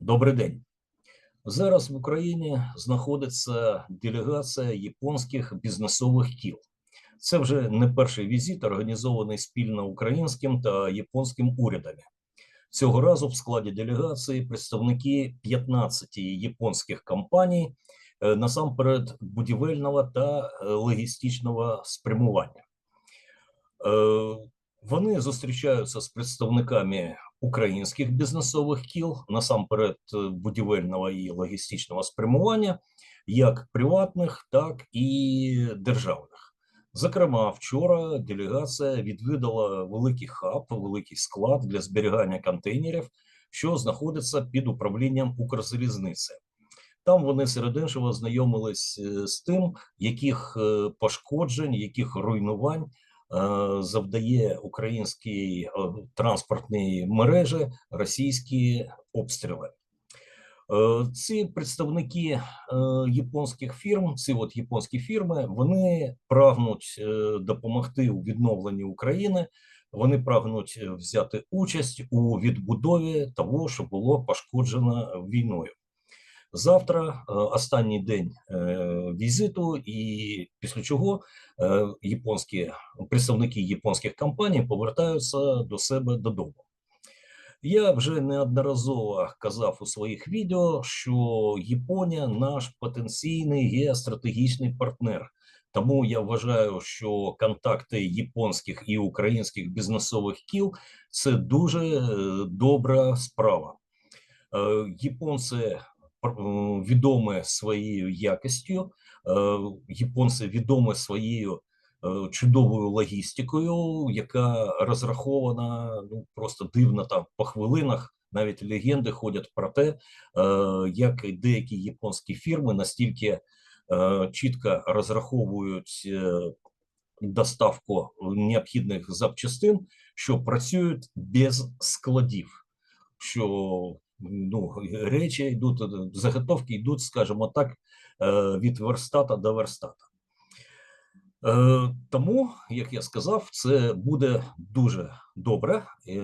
Добрий день. Зараз в Україні знаходиться делегація японських бізнесових кіл. Це вже не перший візит, організований спільно українським та японським урядами. Цього разу в складі делегації представники 15 японських компаній, е, насамперед будівельного та е, логістичного спрямування. Е, Вони зустрічаються з представниками українських бізнесових кіл, насамперед е, будівельного і логістичного спрямування, як приватних, так і державних. Зокрема, вчора делегація відвідала великий хаб, великий склад для зберігання контейнерів, що знаходиться під управлінням Укрзалізниці. Там вони серед іншого знайомились е, з тим, яких е, пошкоджень, яких руйнувань завдає українській е, транспортній мережі російські обстріли. Е, Ці представники е, японських фірм, ці от японські фірми, вони прагнуть е, допомогти у відновленні України. Вони прагнуть е, взяти участь у відбудові того, що було пошкоджено війною. Завтра е, останній день е, візиту, і після чого е, японські представники японських компаній повертаються до себе додому. Я вже неодноразово казав у своїх відео, що Японія наш потенційний геостратегічний партнер. Тому я вважаю, що контакти японських і українських бізнесових кіл це дуже добра справа. Японці відомі своєю якістю, е, японці відомі своєю е, чудовою логістикою, яка розрахована ну просто дивно там по хвилинах. Навіть легенди ходять про те, е, як деякі японські фірми настільки чітко розраховують доставку необхідних запчастин, що працюють без складів. Що ну, речі йдуть, заготовки йдуть, скажімо так, е, від верстата до верстата. Е, Тому, як я сказав, це буде дуже добре, е,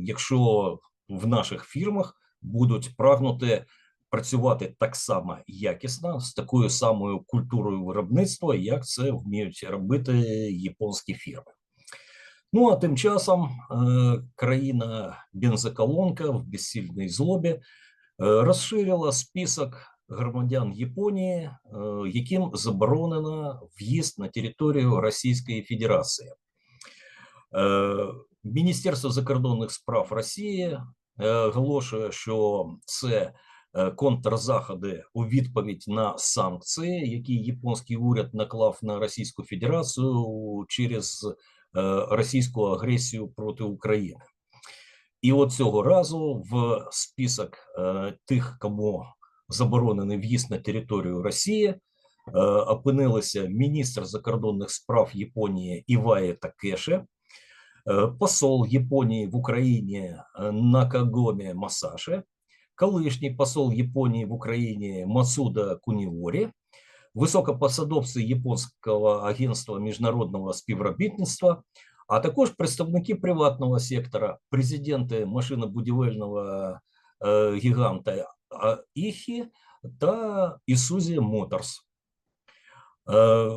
якщо в наших фірмах будуть прагнути працювати так само якісно з такою самою культурою виробництва, як це вміють робити японські фірми. Ну а тим часом е, країна бензоколонка в безсильній злобі е, розширила список громадян Японії, е, яким заборонено в'їзд на територію Російської Федерації. Міністерство закордонних справ Росії оголошує, що це контрзаходи у відповідь на санкції, які японський уряд наклав на Російську Федерацію через російську агресію проти України. І от цього разу в список е, тих, кому заборонений в'їзд на територію Росії, е, опинилися міністр закордонних справ Японії Іває Такеші, е, посол Японії в Україні е, Накагомі Масаши, колишній посол Японії в Україні Мацуда Куніорі, високопосадовці Японського агентства міжнародного співробітництва, а також представники приватного сектора, президенти машинобудівельного е, гіганта Іхі та Ісузі Моторс. Е,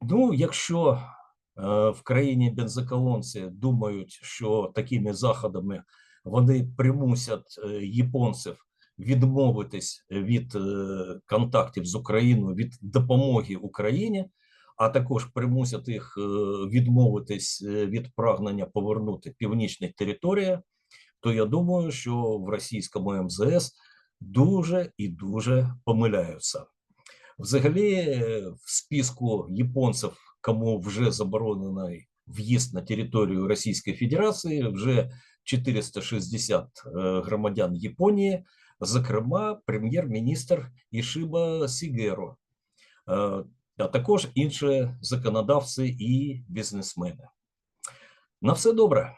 ну, якщо е, в країні бензоколонці думають, що такими заходами вони примусять японців відмовитись від е, контактів з Україною, від допомоги Україні, а також примусять їх е, відмовитись е, від прагнення повернути північні території, то я думаю, що в російському МЗС дуже і дуже помиляються. Взагалі, в списку японців, кому вже заборонений в'їзд на територію Російської Федерації, вже 460 е, громадян Японії, зокрема, прем'єр-міністр Ішиба Сігеро, е, а також інші законодавці і бізнесмени. На все добре.